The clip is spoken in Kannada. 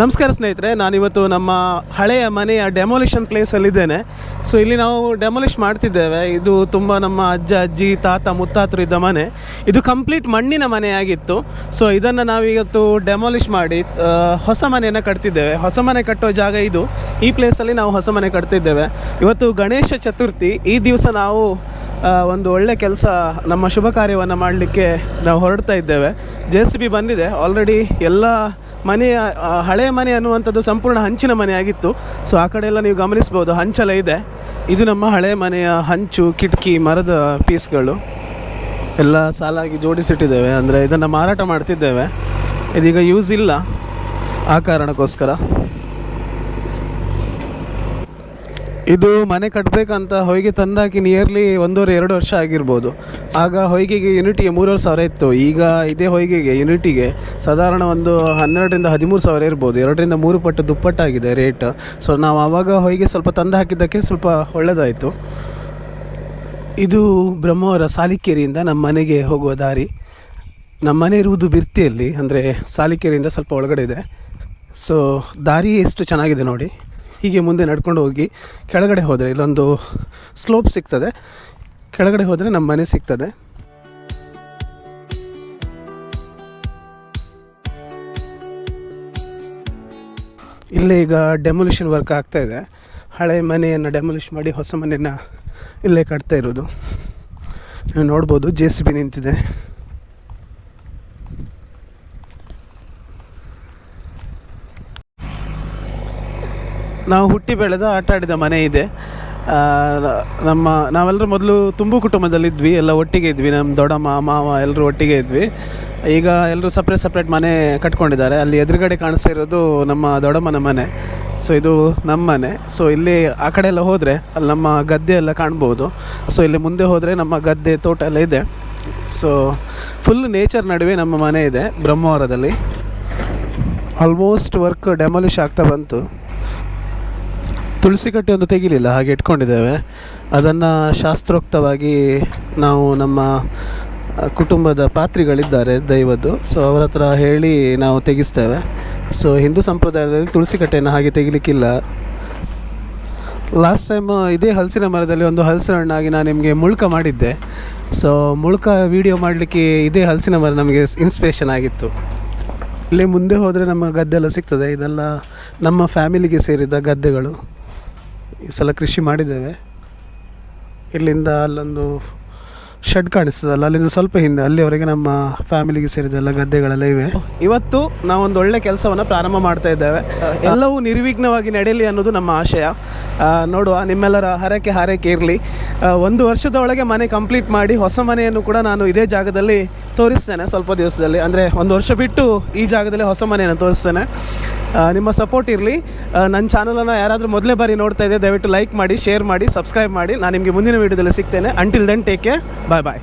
ನಮಸ್ಕಾರ ಸ್ನೇಹಿತರೆ, ನಾನಿವತ್ತು ನಮ್ಮ ಹಳೆಯ ಮನೆಯ ಡೆಮೊಲಿಷನ್ ಪ್ಲೇಸಲ್ಲಿದ್ದೇನೆ ಸೊ ಇಲ್ಲಿ ನಾವು ಡೆಮೊಲಿಷ್ ಮಾಡ್ತಿದ್ದೇವೆ. ಇದು ತುಂಬ ನಮ್ಮ ಅಜ್ಜ, ಅಜ್ಜಿ, ತಾತ, ಮುತ್ತಾತರು ಇದ್ದ ಮನೆ. ಇದು ಕಂಪ್ಲೀಟ್ ಮಣ್ಣಿನ ಮನೆಯಾಗಿತ್ತು. ಸೊ ಇದನ್ನು ನಾವಿವತ್ತು ಡೆಮೊಲಿಷ್ ಮಾಡಿ ಹೊಸ ಮನೆಯನ್ನು ಕಟ್ತಿದ್ದೇವೆ. ಹೊಸ ಮನೆ ಕಟ್ಟೋ ಜಾಗ ಇದು. ಈ ಪ್ಲೇಸಲ್ಲಿ ನಾವು ಹೊಸ ಮನೆ ಕಟ್ತಿದ್ದೇವೆ. ಇವತ್ತು ಗಣೇಶ ಚತುರ್ಥಿ. ಈ ದಿವಸ ನಾವು ಒಂದು ಒಳ್ಳೆ ಕೆಲಸ, ನಮ್ಮ ಶುಭ ಕಾರ್ಯವನ್ನು ಮಾಡಲಿಕ್ಕೆ ನಾವು ಹೊರಡ್ತಾ ಇದ್ದೇವೆ. ಜೆ ಸಿ ಬಿ ಬಂದಿದೆ. ಆಲ್ರೆಡಿ ಎಲ್ಲ ಮನೆಯ ಹಳೆಯ ಮನೆ ಅನ್ನುವಂಥದ್ದು ಸಂಪೂರ್ಣ ಹಂಚಿನ ಮನೆ ಆಗಿತ್ತು ಸೊ ಆ ಕಡೆ ಎಲ್ಲ ನೀವು ಗಮನಿಸ್ಬೋದು ಹಂಚೆಲ್ಲ ಇದೆ. ಇದು ನಮ್ಮ ಹಳೆಯ ಮನೆಯ ಹಂಚು, ಕಿಟಕಿ, ಮರದ ಪೀಸ್ಗಳು. ಎಲ್ಲ ಸಾಲಾಗಿ ಜೋಡಿಸಿಟ್ಟಿದ್ದೇವೆ. ಅಂದರೆ ಇದನ್ನು ಮಾರಾಟ ಮಾಡ್ತಿದ್ದೇವೆ. ಇದೀಗ ಯೂಸ್ ಇಲ್ಲ. ಆ ಕಾರಣಕ್ಕೋಸ್ಕರ. ಇದು ಮನೆ ಕಟ್ಟಬೇಕಂತ ಹೊಯ್ಗೆ ತಂದಾಕಿ ನಿಯರ್ಲಿ ಒಂದೂವರೆ, ಎರಡು ವರ್ಷ ಆಗಿರ್ಬೋದು. ಆಗ ಹೊಯ್ಗೆಗೆ ಯೂನಿಟಿಗೆ ಮೂರುವರೆ ಸಾವಿರ ಇತ್ತು. ಈಗ ಇದೇ ಹೊಯ್ಗೆಗೆ ಯೂನಿಟಿಗೆ ಸಾಧಾರಣ ಒಂದು ಹನ್ನೆರಡರಿಂದ ಹದಿಮೂರು ಸಾವಿರ ಇರ್ಬೋದು. ಎರಡರಿಂದ ಮೂರು ಪಟ್ಟು ದುಪ್ಪಟ್ಟಾಗಿದೆ ರೇಟ್ ಸೊ ನಾವು ಆವಾಗ ಹೊಯ್ಗೆ ಸ್ವಲ್ಪ ತಂದು ಹಾಕಿದ್ದಕ್ಕೆ ಸ್ವಲ್ಪ ಒಳ್ಳೆಯದಾಯಿತು ಇದು ಬ್ರಹ್ಮವರ ಸಾಲಿಕೇರಿಯಿಂದ ನಮ್ಮ ಮನೆಗೆ ಹೋಗುವ ದಾರಿ. ನಮ್ಮ ಮನೆ ಇರುವುದು ಬಿರ್ತಿಯಲ್ಲಿ, ಅಂದರೆ ಸಾಲಿಕೇರಿಯಿಂದ ಸ್ವಲ್ಪ ಒಳಗಡೆ ಇದೆ. ಸೊ ದಾರಿ ಎಷ್ಟು ಚೆನ್ನಾಗಿದೆ ನೋಡಿ. ಹೀಗೆ ಮುಂದೆ ನಡ್ಕೊಂಡು ಹೋಗಿ ಕೆಳಗಡೆ ಹೋದರೆ ಇಲ್ಲೊಂದು ಸ್ಲೋಪ್ ಸಿಗ್ತದೆ. ಕೆಳಗಡೆ ಹೋದರೆ ನಮ್ಮ ಮನೆ ಸಿಗ್ತದೆ. ಇಲ್ಲೇ ಈಗ ಡೆಮೊಲಿಷನ್ ವರ್ಕ್ ಆಗ್ತಾ ಇದೆ. ಹಳೆ ಮನೆಯನ್ನು ಡೆಮೊಲಿಷ್ ಮಾಡಿ ಹೊಸ ಮನೆಯನ್ನು ಇಲ್ಲೇ ಕಟ್ತಾ ಇರೋದು. ನೀವು ನೋಡ್ಬೋದು ಜೆ ಸಿ ಬಿ ನಿಂತಿದೆ. ನಾವು ಹುಟ್ಟಿ ಬೆಳೆದ ಆಟ ಆಡಿದ ಮನೆ ಇದೆ. ನಮ್ಮ ನಾವೆಲ್ಲರೂ ಮೊದಲು ತುಂಬು ಕುಟುಂಬದಲ್ಲಿದ್ವಿ, ಎಲ್ಲ ಒಟ್ಟಿಗೆ ಇದ್ವಿ. ನಮ್ಮ ದೊಡ್ಡಮ್ಮ, ಮಾವ ಎಲ್ಲರೂ ಒಟ್ಟಿಗೆ ಇದ್ವಿ. ಈಗ ಎಲ್ಲರೂ ಸಪ್ರೇಟ್ ಸಪ್ರೇಟ್ ಮನೆ ಕಟ್ಕೊಂಡಿದ್ದಾರೆ. ಅಲ್ಲಿ ಎದುರುಗಡೆ ಕಾಣಿಸ್ತಾ ಇರೋದು ನಮ್ಮ ದೊಡ್ಡಮ್ಮನ ಮನೆ. ಸೊ ಇದು ನಮ್ಮ ಮನೆ. ಸೊ ಇಲ್ಲಿ ಆ ಕಡೆ ಎಲ್ಲ ಹೋದರೆ ಅಲ್ಲಿ ನಮ್ಮ ಗದ್ದೆ ಎಲ್ಲ ಕಾಣ್ಬೋದು. ಸೊ ಇಲ್ಲಿ ಮುಂದೆ ಹೋದರೆ ನಮ್ಮ ಗದ್ದೆ ತೋಟ ಎಲ್ಲ ಇದೆ. ಸೊ ಫುಲ್ ನೇಚರ್ ನಡುವೆ ನಮ್ಮ ಮನೆ ಇದೆ ಬ್ರಹ್ಮವರದಲ್ಲಿ. ಆಲ್ಮೋಸ್ಟ್ ವರ್ಕ್ ಡೆಮಾಲಿಷ್ ಆಗ್ತಾ ಬಂತು. ತುಳಸಿ ಕಟ್ಟೆ ಒಂದು ತೆಗಿಲಿಲ್ಲ, ಹಾಗೆ ಇಟ್ಕೊಂಡಿದ್ದೇವೆ. ಅದನ್ನು ಶಾಸ್ತ್ರೋಕ್ತವಾಗಿ ನಾವು ನಮ್ಮ ಕುಟುಂಬದ ಪಾತ್ರಿಗಳಿದ್ದಾರೆ ದೈವದ್ದು. ಸೊ ಅವರ ಹತ್ರ ಹೇಳಿ ನಾವು ತೆಗಿಸ್ತೇವೆ. ಸೊ ಹಿಂದೂ ಸಂಪ್ರದಾಯದಲ್ಲಿ ತುಳಸಿ ಕಟ್ಟೆಯನ್ನು ಹಾಗೆ ತೆಗಿಲಿಕ್ಕಿಲ್ಲ. ಲಾಸ್ಟ್ ಟೈಮ್ ಇದೇ ಹಲಸಿನ ಮರದಲ್ಲಿ ಒಂದು ಹಲಸಿನ ಹಣ್ಣಾಗಿ ನಾನು ನಿಮಗೆ ಮುಳ್ಕ ಮಾಡಿದ್ದೆ. ಸೊ ಮುಳ್ಕ ವಿಡಿಯೋ ಮಾಡಲಿಕ್ಕೆ ಇದೇ ಹಲಸಿನ ಮರ ನಮಗೆ ಇನ್ಸ್ಪಿರೇಷನ್ ಆಗಿತ್ತು. ಇಲ್ಲಿ ಮುಂದೆ ಹೋದರೆ ನಮ್ಮ ಗದ್ದೆ ಎಲ್ಲ ಸಿಗ್ತದೆ. ಇದೆಲ್ಲ ನಮ್ಮ ಫ್ಯಾಮಿಲಿಗೆ ಸೇರಿದ ಗದ್ದೆಗಳು. ಈ ಸಲ ಕೃಷಿ ಮಾಡಿದ್ದೇವೆ. ಇಲ್ಲಿಂದ ಅಲ್ಲೊಂದು ಶೆಡ್ ಕಾಣಿಸ್ತದಲ್ಲ ಅಲ್ಲಿಂದ ಸ್ವಲ್ಪ ಹಿಂದೆ ಅಲ್ಲಿವರೆಗೆ ನಮ್ಮ ಫ್ಯಾಮಿಲಿಗೆ ಸೇರಿದೆಲ್ಲ ಗದ್ದೆಗಳೆಲ್ಲ ಇವೆ. ಇವತ್ತು ನಾವೊಂದು ಒಳ್ಳೆ ಕೆಲಸವನ್ನು ಪ್ರಾರಂಭ ಮಾಡ್ತಾ ಇದ್ದೇವೆ. ಎಲ್ಲವೂ ನಿರ್ವಿಘ್ನವಾಗಿ ನಡೆಯಲಿ ಅನ್ನೋದು ನಮ್ಮ ಆಶಯ. ನೋಡುವ ನಿಮ್ಮೆಲ್ಲರ ಹರಕೆ ಹಾರೈಕೆ ಇರಲಿ. ಒಂದು ವರ್ಷದ ಒಳಗೆ ಮನೆ ಕಂಪ್ಲೀಟ್ ಮಾಡಿ ಹೊಸ ಮನೆಯನ್ನು ಕೂಡ ನಾನು ಇದೇ ಜಾಗದಲ್ಲಿ ತೋರಿಸ್ತೇನೆ ಸ್ವಲ್ಪ ದಿವಸದಲ್ಲಿ. ಅಂದರೆ ಒಂದು ವರ್ಷ ಬಿಟ್ಟು ಈ ಜಾಗದಲ್ಲಿ ಹೊಸ ಮನೆಯನ್ನು ತೋರಿಸ್ತೇನೆ. ನಿಮ್ಮ ಸಪೋರ್ಟ್ ಇರಲಿ. ನನ್ನ ಚಾನಲನ್ನು ಯಾರಾದರೂ ಮೊದಲೇ ಬಾರಿ ನೋಡ್ತಾ ಇದ್ದೆ ದಯವಿಟ್ಟು ಲೈಕ್ ಮಾಡಿ ಶೇರ್ ಮಾಡಿ ಸಬ್ಸ್ಕ್ರೈಬ್ ಮಾಡಿ. ನಾನು ನಿಮಗೆ ಮುಂದಿನ ವೀಡಿಯೋದಲ್ಲಿ ಸಿಗ್ತೇನೆ. Until then take care bye bye